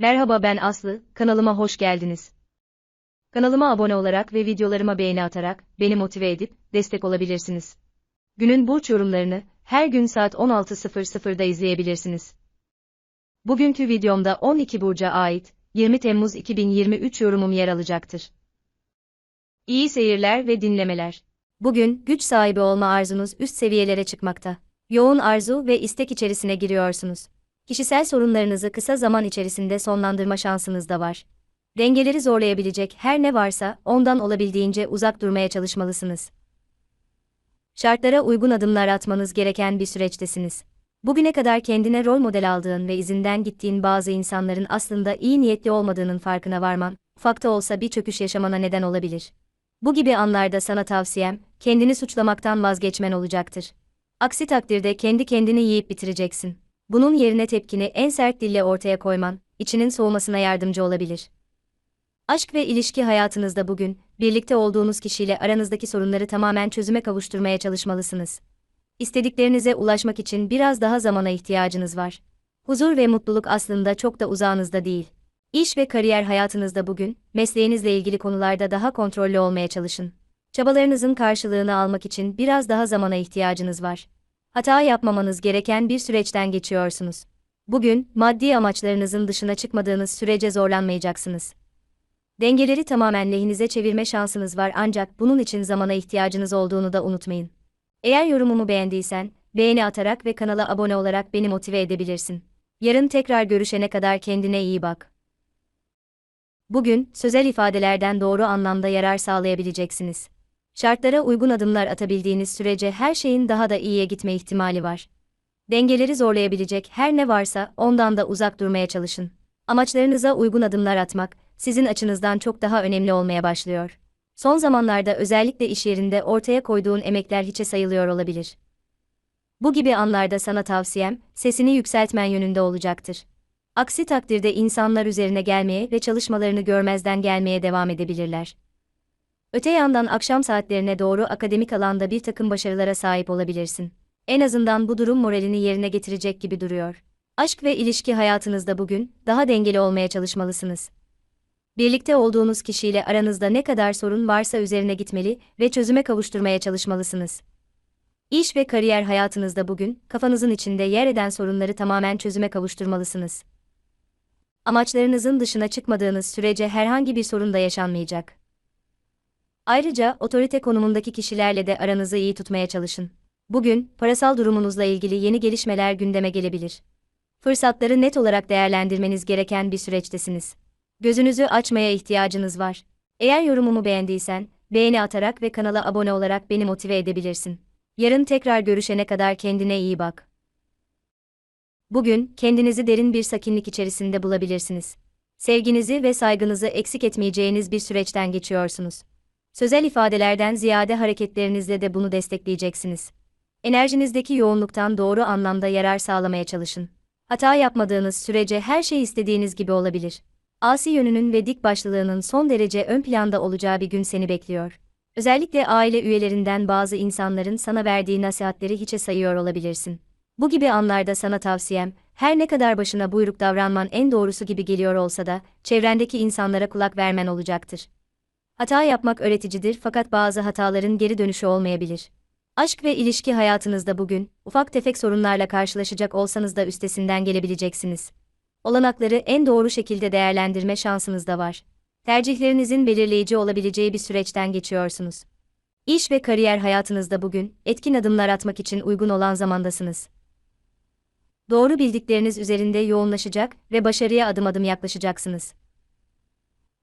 Merhaba ben Aslı, kanalıma hoş geldiniz. Kanalıma abone olarak ve videolarıma beğeni atarak beni motive edip destek olabilirsiniz. Günün burç yorumlarını her gün saat 16.00'da izleyebilirsiniz. Bugünkü videomda 12 burca ait 20 Temmuz 2023 yorumum yer alacaktır. İyi seyirler ve dinlemeler. Bugün güç sahibi olma arzunuz üst seviyelere çıkmakta. Yoğun arzu ve istek içerisine giriyorsunuz. Kişisel sorunlarınızı kısa zaman içerisinde sonlandırma şansınız da var. Dengeleri zorlayabilecek her ne varsa ondan olabildiğince uzak durmaya çalışmalısınız. Şartlara uygun adımlar atmanız gereken bir süreçtesiniz. Bugüne kadar kendine rol model aldığın ve izinden gittiğin bazı insanların aslında iyi niyetli olmadığının farkına varman, ufakta olsa bir çöküş yaşamana neden olabilir. Bu gibi anlarda sana tavsiyem, kendini suçlamaktan vazgeçmen olacaktır. Aksi takdirde kendi kendini yiyip bitireceksin. Bunun yerine tepkini en sert dille ortaya koyman, içinin soğumasına yardımcı olabilir. Aşk ve ilişki hayatınızda bugün, birlikte olduğunuz kişiyle aranızdaki sorunları tamamen çözüme kavuşturmaya çalışmalısınız. İstediklerinize ulaşmak için biraz daha zamana ihtiyacınız var. Huzur ve mutluluk aslında çok da uzağınızda değil. İş ve kariyer hayatınızda bugün, mesleğinizle ilgili konularda daha kontrollü olmaya çalışın. Çabalarınızın karşılığını almak için biraz daha zamana ihtiyacınız var. Hata yapmamanız gereken bir süreçten geçiyorsunuz. Bugün, maddi amaçlarınızın dışına çıkmadığınız sürece zorlanmayacaksınız. Dengeleri tamamen lehinize çevirme şansınız var ancak bunun için zamana ihtiyacınız olduğunu da unutmayın. Eğer yorumumu beğendiysen, beğeni atarak ve kanala abone olarak beni motive edebilirsin. Yarın tekrar görüşene kadar kendine iyi bak. Bugün, sözel ifadelerden doğru anlamda yarar sağlayabileceksiniz. Şartlara uygun adımlar atabildiğiniz sürece her şeyin daha da iyiye gitme ihtimali var. Dengeleri zorlayabilecek her ne varsa ondan da uzak durmaya çalışın. Amaçlarınıza uygun adımlar atmak, sizin açınızdan çok daha önemli olmaya başlıyor. Son zamanlarda özellikle iş yerinde ortaya koyduğun emekler hiçe sayılıyor olabilir. Bu gibi anlarda sana tavsiyem, sesini yükseltmen yönünde olacaktır. Aksi takdirde insanlar üzerine gelmeye ve çalışmalarını görmezden gelmeye devam edebilirler. Öte yandan akşam saatlerine doğru akademik alanda bir takım başarılara sahip olabilirsin. En azından bu durum moralini yerine getirecek gibi duruyor. Aşk ve ilişki hayatınızda bugün daha dengeli olmaya çalışmalısınız. Birlikte olduğunuz kişiyle aranızda ne kadar sorun varsa üzerine gitmeli ve çözüme kavuşturmaya çalışmalısınız. İş ve kariyer hayatınızda bugün kafanızın içinde yer eden sorunları tamamen çözüme kavuşturmalısınız. Amaçlarınızın dışına çıkmadığınız sürece herhangi bir sorun da yaşanmayacak. Ayrıca otorite konumundaki kişilerle de aranızı iyi tutmaya çalışın. Bugün parasal durumunuzla ilgili yeni gelişmeler gündeme gelebilir. Fırsatları net olarak değerlendirmeniz gereken bir süreçtesiniz. Gözünüzü açmaya ihtiyacınız var. Eğer yorumumu beğendiysen, beğeni atarak ve kanala abone olarak beni motive edebilirsin. Yarın tekrar görüşene kadar kendine iyi bak. Bugün kendinizi derin bir sakinlik içerisinde bulabilirsiniz. Sevginizi ve saygınızı eksik etmeyeceğiniz bir süreçten geçiyorsunuz. Sözel ifadelerden ziyade hareketlerinizle de bunu destekleyeceksiniz. Enerjinizdeki yoğunluktan doğru anlamda yarar sağlamaya çalışın. Hata yapmadığınız sürece her şey istediğiniz gibi olabilir. Asi yönünün ve dik başlılığının son derece ön planda olacağı bir gün seni bekliyor. Özellikle aile üyelerinden bazı insanların sana verdiği nasihatleri hiçe sayıyor olabilirsin. Bu gibi anlarda sana tavsiyem, her ne kadar başına buyruk davranman en doğrusu gibi geliyor olsa da, çevrendeki insanlara kulak vermen olacaktır. Hata yapmak öğreticidir fakat bazı hataların geri dönüşü olmayabilir. Aşk ve ilişki hayatınızda bugün, ufak tefek sorunlarla karşılaşacak olsanız da üstesinden gelebileceksiniz. Olanakları en doğru şekilde değerlendirme şansınız da var. Tercihlerinizin belirleyici olabileceği bir süreçten geçiyorsunuz. İş ve kariyer hayatınızda bugün, etkin adımlar atmak için uygun olan zamandasınız. Doğru bildikleriniz üzerinde yoğunlaşacak ve başarıya adım adım yaklaşacaksınız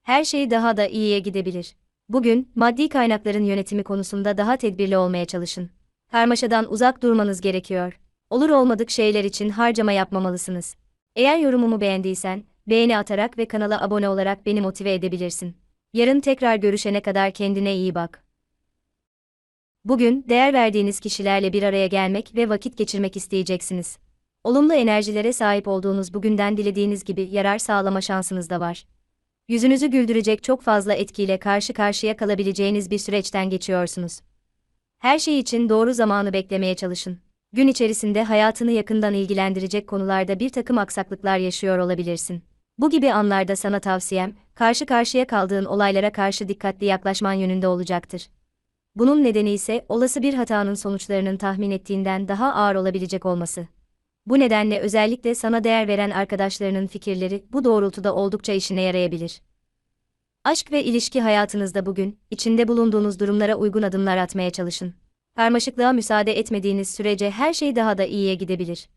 her şey daha da iyiye gidebilir. Bugün, maddi kaynakların yönetimi konusunda daha tedbirli olmaya çalışın. Karmaşadan uzak durmanız gerekiyor. Olur olmadık şeyler için harcama yapmamalısınız. Eğer yorumumu beğendiysen, beğeni atarak ve kanala abone olarak beni motive edebilirsin. Yarın tekrar görüşene kadar kendine iyi bak. Bugün, değer verdiğiniz kişilerle bir araya gelmek ve vakit geçirmek isteyeceksiniz. Olumlu enerjilere sahip olduğunuz bugünden dilediğiniz gibi yarar sağlama şansınız da var yüzünüzü güldürecek çok fazla etkiyle karşı karşıya kalabileceğiniz bir süreçten geçiyorsunuz. Her şey için doğru zamanı beklemeye çalışın. Gün içerisinde hayatını yakından ilgilendirecek konularda bir takım aksaklıklar yaşıyor olabilirsin. Bu gibi anlarda sana tavsiyem, karşı karşıya kaldığın olaylara karşı dikkatli yaklaşman yönünde olacaktır. Bunun nedeni ise olası bir hatanın sonuçlarının tahmin ettiğinden daha ağır olabilecek olması. Bu nedenle özellikle sana değer veren arkadaşlarının fikirleri bu doğrultuda oldukça işine yarayabilir. Aşk ve ilişki hayatınızda bugün, içinde bulunduğunuz durumlara uygun adımlar atmaya çalışın. Karmaşıklığa müsaade etmediğiniz sürece her şey daha da iyiye gidebilir.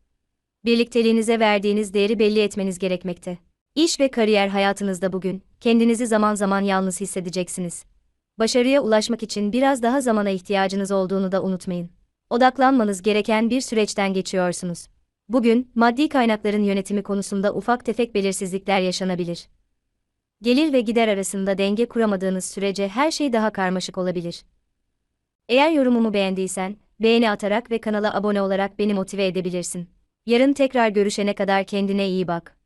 Birlikteliğinize verdiğiniz değeri belli etmeniz gerekmekte. İş ve kariyer hayatınızda bugün, kendinizi zaman zaman yalnız hissedeceksiniz. Başarıya ulaşmak için biraz daha zamana ihtiyacınız olduğunu da unutmayın. Odaklanmanız gereken bir süreçten geçiyorsunuz. Bugün, maddi kaynakların yönetimi konusunda ufak tefek belirsizlikler yaşanabilir. Gelir ve gider arasında denge kuramadığınız sürece her şey daha karmaşık olabilir. Eğer yorumumu beğendiysen, beğeni atarak ve kanala abone olarak beni motive edebilirsin. Yarın tekrar görüşene kadar kendine iyi bak.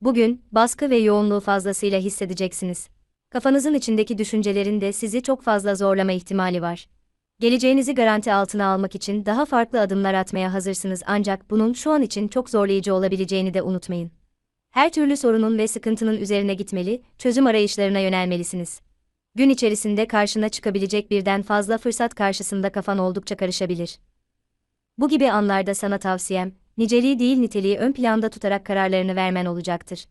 Bugün, baskı ve yoğunluğu fazlasıyla hissedeceksiniz. Kafanızın içindeki düşüncelerin de sizi çok fazla zorlama ihtimali var. Geleceğinizi garanti altına almak için daha farklı adımlar atmaya hazırsınız ancak bunun şu an için çok zorlayıcı olabileceğini de unutmayın. Her türlü sorunun ve sıkıntının üzerine gitmeli, çözüm arayışlarına yönelmelisiniz. Gün içerisinde karşına çıkabilecek birden fazla fırsat karşısında kafan oldukça karışabilir. Bu gibi anlarda sana tavsiyem, niceliği değil niteliği ön planda tutarak kararlarını vermen olacaktır.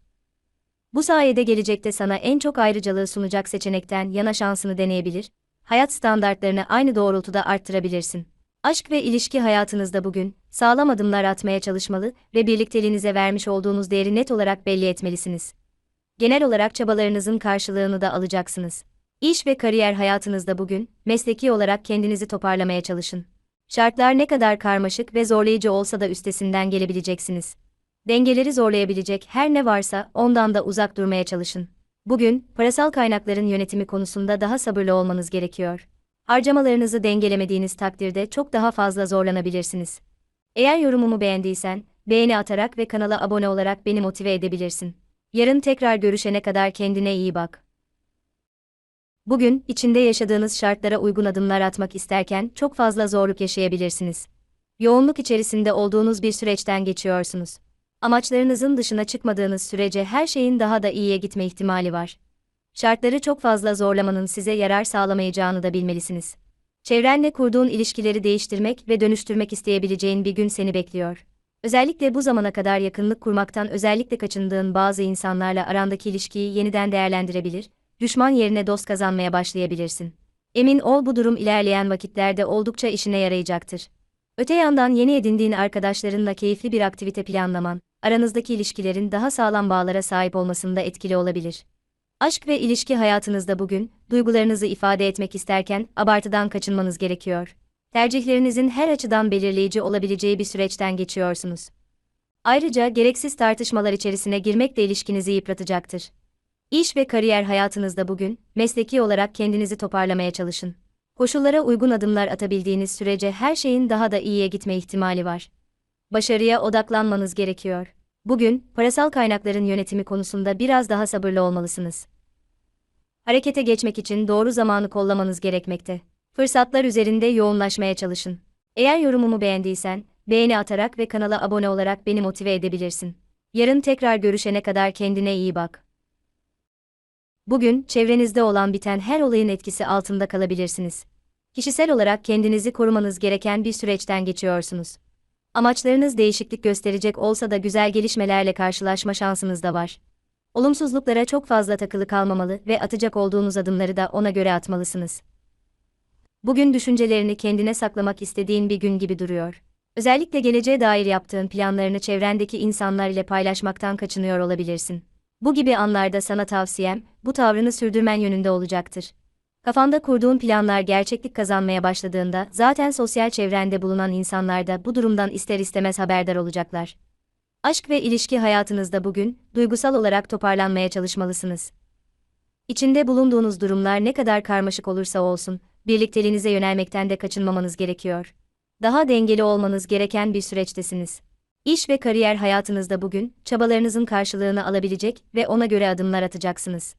Bu sayede gelecekte sana en çok ayrıcalığı sunacak seçenekten yana şansını deneyebilir, hayat standartlarını aynı doğrultuda arttırabilirsin. Aşk ve ilişki hayatınızda bugün, sağlam adımlar atmaya çalışmalı ve birlikteliğinize vermiş olduğunuz değeri net olarak belli etmelisiniz. Genel olarak çabalarınızın karşılığını da alacaksınız. İş ve kariyer hayatınızda bugün, mesleki olarak kendinizi toparlamaya çalışın. Şartlar ne kadar karmaşık ve zorlayıcı olsa da üstesinden gelebileceksiniz. Dengeleri zorlayabilecek her ne varsa ondan da uzak durmaya çalışın. Bugün, parasal kaynakların yönetimi konusunda daha sabırlı olmanız gerekiyor. Harcamalarınızı dengelemediğiniz takdirde çok daha fazla zorlanabilirsiniz. Eğer yorumumu beğendiysen, beğeni atarak ve kanala abone olarak beni motive edebilirsin. Yarın tekrar görüşene kadar kendine iyi bak. Bugün, içinde yaşadığınız şartlara uygun adımlar atmak isterken çok fazla zorluk yaşayabilirsiniz. Yoğunluk içerisinde olduğunuz bir süreçten geçiyorsunuz. Amaçlarınızın dışına çıkmadığınız sürece her şeyin daha da iyiye gitme ihtimali var. Şartları çok fazla zorlamanın size yarar sağlamayacağını da bilmelisiniz. Çevrenle kurduğun ilişkileri değiştirmek ve dönüştürmek isteyebileceğin bir gün seni bekliyor. Özellikle bu zamana kadar yakınlık kurmaktan özellikle kaçındığın bazı insanlarla arandaki ilişkiyi yeniden değerlendirebilir, düşman yerine dost kazanmaya başlayabilirsin. Emin ol bu durum ilerleyen vakitlerde oldukça işine yarayacaktır. Öte yandan yeni edindiğin arkadaşlarınla keyifli bir aktivite planlaman, aranızdaki ilişkilerin daha sağlam bağlara sahip olmasında etkili olabilir. Aşk ve ilişki hayatınızda bugün, duygularınızı ifade etmek isterken abartıdan kaçınmanız gerekiyor. Tercihlerinizin her açıdan belirleyici olabileceği bir süreçten geçiyorsunuz. Ayrıca gereksiz tartışmalar içerisine girmek de ilişkinizi yıpratacaktır. İş ve kariyer hayatınızda bugün, mesleki olarak kendinizi toparlamaya çalışın. Koşullara uygun adımlar atabildiğiniz sürece her şeyin daha da iyiye gitme ihtimali var. Başarıya odaklanmanız gerekiyor. Bugün, parasal kaynakların yönetimi konusunda biraz daha sabırlı olmalısınız. Harekete geçmek için doğru zamanı kollamanız gerekmekte. Fırsatlar üzerinde yoğunlaşmaya çalışın. Eğer yorumumu beğendiysen, beğeni atarak ve kanala abone olarak beni motive edebilirsin. Yarın tekrar görüşene kadar kendine iyi bak. Bugün, çevrenizde olan biten her olayın etkisi altında kalabilirsiniz. Kişisel olarak kendinizi korumanız gereken bir süreçten geçiyorsunuz. Amaçlarınız değişiklik gösterecek olsa da güzel gelişmelerle karşılaşma şansınız da var. Olumsuzluklara çok fazla takılı kalmamalı ve atacak olduğunuz adımları da ona göre atmalısınız. Bugün düşüncelerini kendine saklamak istediğin bir gün gibi duruyor. Özellikle geleceğe dair yaptığın planlarını çevrendeki insanlar ile paylaşmaktan kaçınıyor olabilirsin. Bu gibi anlarda sana tavsiyem, bu tavrını sürdürmen yönünde olacaktır. Kafanda kurduğun planlar gerçeklik kazanmaya başladığında zaten sosyal çevrende bulunan insanlar da bu durumdan ister istemez haberdar olacaklar. Aşk ve ilişki hayatınızda bugün duygusal olarak toparlanmaya çalışmalısınız. İçinde bulunduğunuz durumlar ne kadar karmaşık olursa olsun, birlikteliğinize yönelmekten de kaçınmamanız gerekiyor. Daha dengeli olmanız gereken bir süreçtesiniz. İş ve kariyer hayatınızda bugün çabalarınızın karşılığını alabilecek ve ona göre adımlar atacaksınız.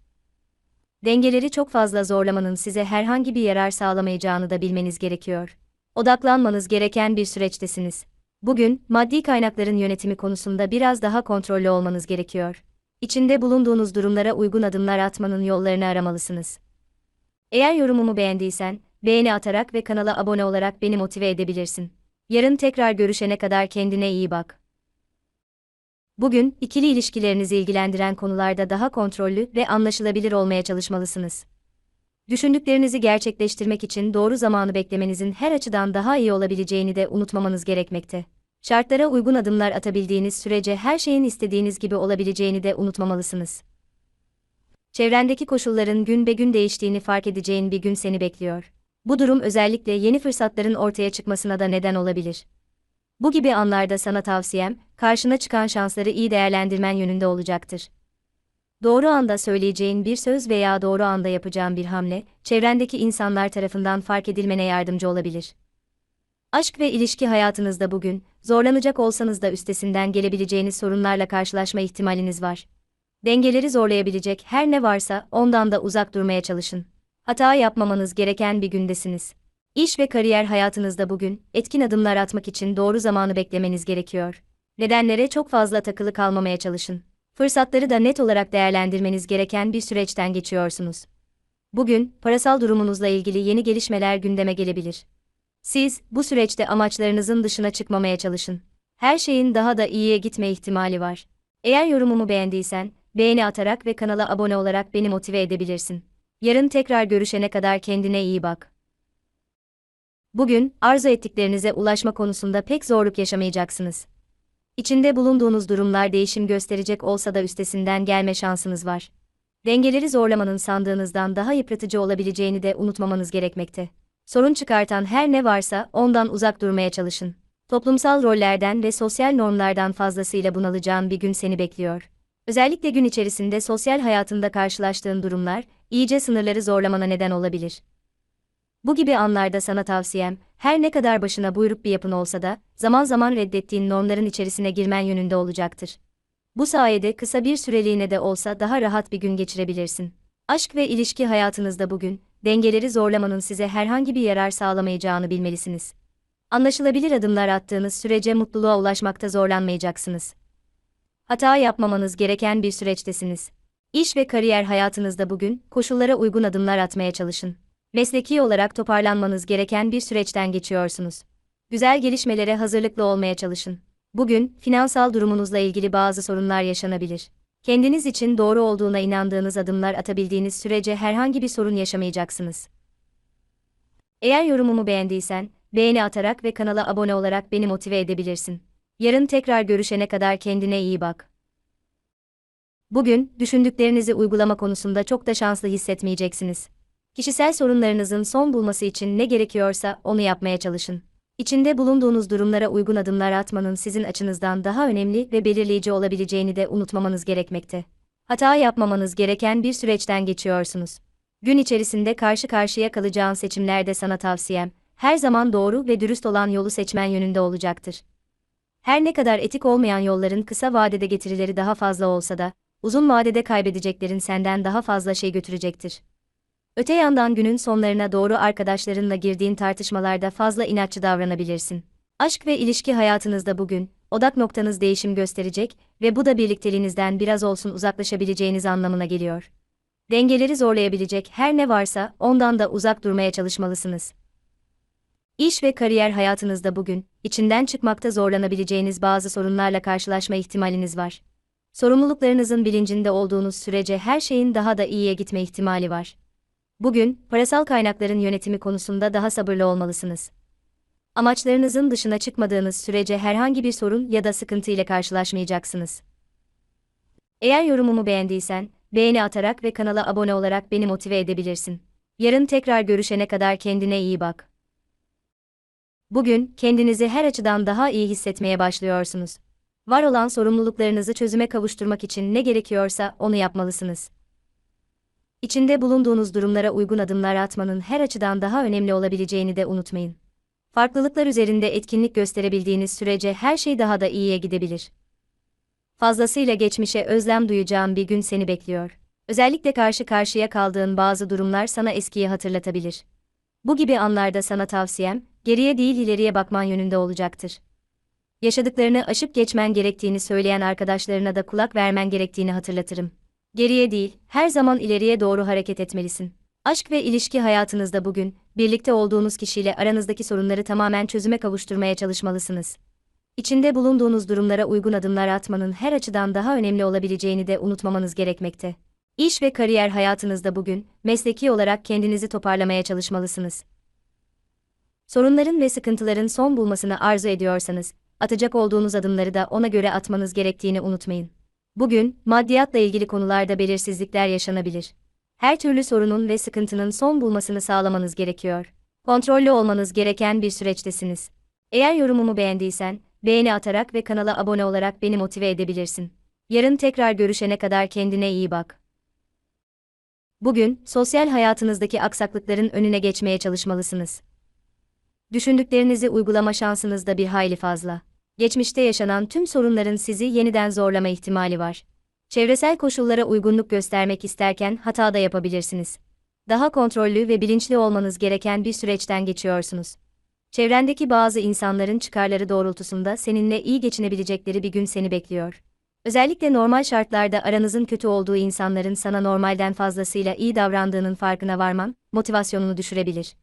Dengeleri çok fazla zorlamanın size herhangi bir yarar sağlamayacağını da bilmeniz gerekiyor. Odaklanmanız gereken bir süreçtesiniz. Bugün, maddi kaynakların yönetimi konusunda biraz daha kontrollü olmanız gerekiyor. İçinde bulunduğunuz durumlara uygun adımlar atmanın yollarını aramalısınız. Eğer yorumumu beğendiysen, beğeni atarak ve kanala abone olarak beni motive edebilirsin. Yarın tekrar görüşene kadar kendine iyi bak. Bugün, ikili ilişkilerinizi ilgilendiren konularda daha kontrollü ve anlaşılabilir olmaya çalışmalısınız. Düşündüklerinizi gerçekleştirmek için doğru zamanı beklemenizin her açıdan daha iyi olabileceğini de unutmamanız gerekmekte. Şartlara uygun adımlar atabildiğiniz sürece her şeyin istediğiniz gibi olabileceğini de unutmamalısınız. Çevrendeki koşulların gün be gün değiştiğini fark edeceğin bir gün seni bekliyor. Bu durum özellikle yeni fırsatların ortaya çıkmasına da neden olabilir. Bu gibi anlarda sana tavsiyem, karşına çıkan şansları iyi değerlendirmen yönünde olacaktır. Doğru anda söyleyeceğin bir söz veya doğru anda yapacağın bir hamle, çevrendeki insanlar tarafından fark edilmene yardımcı olabilir. Aşk ve ilişki hayatınızda bugün, zorlanacak olsanız da üstesinden gelebileceğiniz sorunlarla karşılaşma ihtimaliniz var. Dengeleri zorlayabilecek her ne varsa ondan da uzak durmaya çalışın. Hata yapmamanız gereken bir gündesiniz. İş ve kariyer hayatınızda bugün, etkin adımlar atmak için doğru zamanı beklemeniz gerekiyor. Nedenlere çok fazla takılı kalmamaya çalışın. Fırsatları da net olarak değerlendirmeniz gereken bir süreçten geçiyorsunuz. Bugün, parasal durumunuzla ilgili yeni gelişmeler gündeme gelebilir. Siz, bu süreçte amaçlarınızın dışına çıkmamaya çalışın. Her şeyin daha da iyiye gitme ihtimali var. Eğer yorumumu beğendiysen, beğeni atarak ve kanala abone olarak beni motive edebilirsin. Yarın tekrar görüşene kadar kendine iyi bak. Bugün, arzu ettiklerinize ulaşma konusunda pek zorluk yaşamayacaksınız. İçinde bulunduğunuz durumlar değişim gösterecek olsa da üstesinden gelme şansınız var. Dengeleri zorlamanın sandığınızdan daha yıpratıcı olabileceğini de unutmamanız gerekmekte. Sorun çıkartan her ne varsa ondan uzak durmaya çalışın. Toplumsal rollerden ve sosyal normlardan fazlasıyla bunalacağın bir gün seni bekliyor. Özellikle gün içerisinde sosyal hayatında karşılaştığın durumlar, iyice sınırları zorlamana neden olabilir. Bu gibi anlarda sana tavsiyem, her ne kadar başına buyruk bir yapın olsa da, zaman zaman reddettiğin normların içerisine girmen yönünde olacaktır. Bu sayede kısa bir süreliğine de olsa daha rahat bir gün geçirebilirsin. Aşk ve ilişki hayatınızda bugün, dengeleri zorlamanın size herhangi bir yarar sağlamayacağını bilmelisiniz. Anlaşılabilir adımlar attığınız sürece mutluluğa ulaşmakta zorlanmayacaksınız. Hata yapmamanız gereken bir süreçtesiniz. İş ve kariyer hayatınızda bugün, koşullara uygun adımlar atmaya çalışın mesleki olarak toparlanmanız gereken bir süreçten geçiyorsunuz. Güzel gelişmelere hazırlıklı olmaya çalışın. Bugün, finansal durumunuzla ilgili bazı sorunlar yaşanabilir. Kendiniz için doğru olduğuna inandığınız adımlar atabildiğiniz sürece herhangi bir sorun yaşamayacaksınız. Eğer yorumumu beğendiysen, beğeni atarak ve kanala abone olarak beni motive edebilirsin. Yarın tekrar görüşene kadar kendine iyi bak. Bugün, düşündüklerinizi uygulama konusunda çok da şanslı hissetmeyeceksiniz. Kişisel sorunlarınızın son bulması için ne gerekiyorsa onu yapmaya çalışın. İçinde bulunduğunuz durumlara uygun adımlar atmanın sizin açınızdan daha önemli ve belirleyici olabileceğini de unutmamanız gerekmekte. Hata yapmamanız gereken bir süreçten geçiyorsunuz. Gün içerisinde karşı karşıya kalacağın seçimlerde sana tavsiyem, her zaman doğru ve dürüst olan yolu seçmen yönünde olacaktır. Her ne kadar etik olmayan yolların kısa vadede getirileri daha fazla olsa da, uzun vadede kaybedeceklerin senden daha fazla şey götürecektir. Öte yandan günün sonlarına doğru arkadaşlarınla girdiğin tartışmalarda fazla inatçı davranabilirsin. Aşk ve ilişki hayatınızda bugün, odak noktanız değişim gösterecek ve bu da birlikteliğinizden biraz olsun uzaklaşabileceğiniz anlamına geliyor. Dengeleri zorlayabilecek her ne varsa ondan da uzak durmaya çalışmalısınız. İş ve kariyer hayatınızda bugün, içinden çıkmakta zorlanabileceğiniz bazı sorunlarla karşılaşma ihtimaliniz var. Sorumluluklarınızın bilincinde olduğunuz sürece her şeyin daha da iyiye gitme ihtimali var. Bugün, parasal kaynakların yönetimi konusunda daha sabırlı olmalısınız. Amaçlarınızın dışına çıkmadığınız sürece herhangi bir sorun ya da sıkıntı ile karşılaşmayacaksınız. Eğer yorumumu beğendiysen, beğeni atarak ve kanala abone olarak beni motive edebilirsin. Yarın tekrar görüşene kadar kendine iyi bak. Bugün, kendinizi her açıdan daha iyi hissetmeye başlıyorsunuz. Var olan sorumluluklarınızı çözüme kavuşturmak için ne gerekiyorsa onu yapmalısınız. İçinde bulunduğunuz durumlara uygun adımlar atmanın her açıdan daha önemli olabileceğini de unutmayın. Farklılıklar üzerinde etkinlik gösterebildiğiniz sürece her şey daha da iyiye gidebilir. Fazlasıyla geçmişe özlem duyacağın bir gün seni bekliyor. Özellikle karşı karşıya kaldığın bazı durumlar sana eskiyi hatırlatabilir. Bu gibi anlarda sana tavsiyem, geriye değil ileriye bakman yönünde olacaktır. Yaşadıklarını aşıp geçmen gerektiğini söyleyen arkadaşlarına da kulak vermen gerektiğini hatırlatırım. Geriye değil, her zaman ileriye doğru hareket etmelisin. Aşk ve ilişki hayatınızda bugün, birlikte olduğunuz kişiyle aranızdaki sorunları tamamen çözüme kavuşturmaya çalışmalısınız. İçinde bulunduğunuz durumlara uygun adımlar atmanın her açıdan daha önemli olabileceğini de unutmamanız gerekmekte. İş ve kariyer hayatınızda bugün, mesleki olarak kendinizi toparlamaya çalışmalısınız. Sorunların ve sıkıntıların son bulmasını arzu ediyorsanız, atacak olduğunuz adımları da ona göre atmanız gerektiğini unutmayın. Bugün, maddiyatla ilgili konularda belirsizlikler yaşanabilir. Her türlü sorunun ve sıkıntının son bulmasını sağlamanız gerekiyor. Kontrollü olmanız gereken bir süreçtesiniz. Eğer yorumumu beğendiysen, beğeni atarak ve kanala abone olarak beni motive edebilirsin. Yarın tekrar görüşene kadar kendine iyi bak. Bugün, sosyal hayatınızdaki aksaklıkların önüne geçmeye çalışmalısınız. Düşündüklerinizi uygulama şansınız da bir hayli fazla. Geçmişte yaşanan tüm sorunların sizi yeniden zorlama ihtimali var. Çevresel koşullara uygunluk göstermek isterken hata da yapabilirsiniz. Daha kontrollü ve bilinçli olmanız gereken bir süreçten geçiyorsunuz. Çevrendeki bazı insanların çıkarları doğrultusunda seninle iyi geçinebilecekleri bir gün seni bekliyor. Özellikle normal şartlarda aranızın kötü olduğu insanların sana normalden fazlasıyla iyi davrandığının farkına varman, motivasyonunu düşürebilir.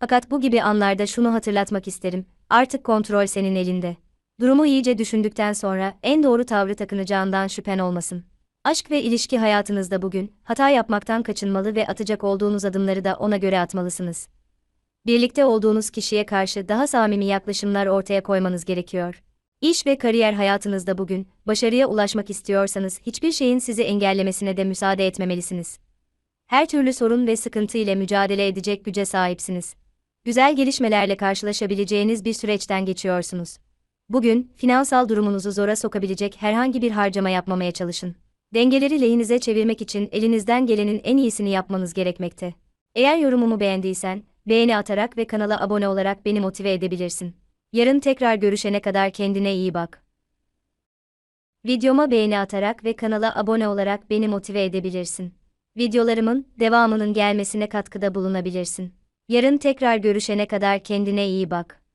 Fakat bu gibi anlarda şunu hatırlatmak isterim, artık kontrol senin elinde. Durumu iyice düşündükten sonra en doğru tavrı takınacağından şüphen olmasın. Aşk ve ilişki hayatınızda bugün, hata yapmaktan kaçınmalı ve atacak olduğunuz adımları da ona göre atmalısınız. Birlikte olduğunuz kişiye karşı daha samimi yaklaşımlar ortaya koymanız gerekiyor. İş ve kariyer hayatınızda bugün, başarıya ulaşmak istiyorsanız hiçbir şeyin sizi engellemesine de müsaade etmemelisiniz. Her türlü sorun ve sıkıntı ile mücadele edecek güce sahipsiniz. Güzel gelişmelerle karşılaşabileceğiniz bir süreçten geçiyorsunuz. Bugün, finansal durumunuzu zora sokabilecek herhangi bir harcama yapmamaya çalışın. Dengeleri lehinize çevirmek için elinizden gelenin en iyisini yapmanız gerekmekte. Eğer yorumumu beğendiysen, beğeni atarak ve kanala abone olarak beni motive edebilirsin. Yarın tekrar görüşene kadar kendine iyi bak. Videoma beğeni atarak ve kanala abone olarak beni motive edebilirsin. Videolarımın devamının gelmesine katkıda bulunabilirsin. Yarın tekrar görüşene kadar kendine iyi bak.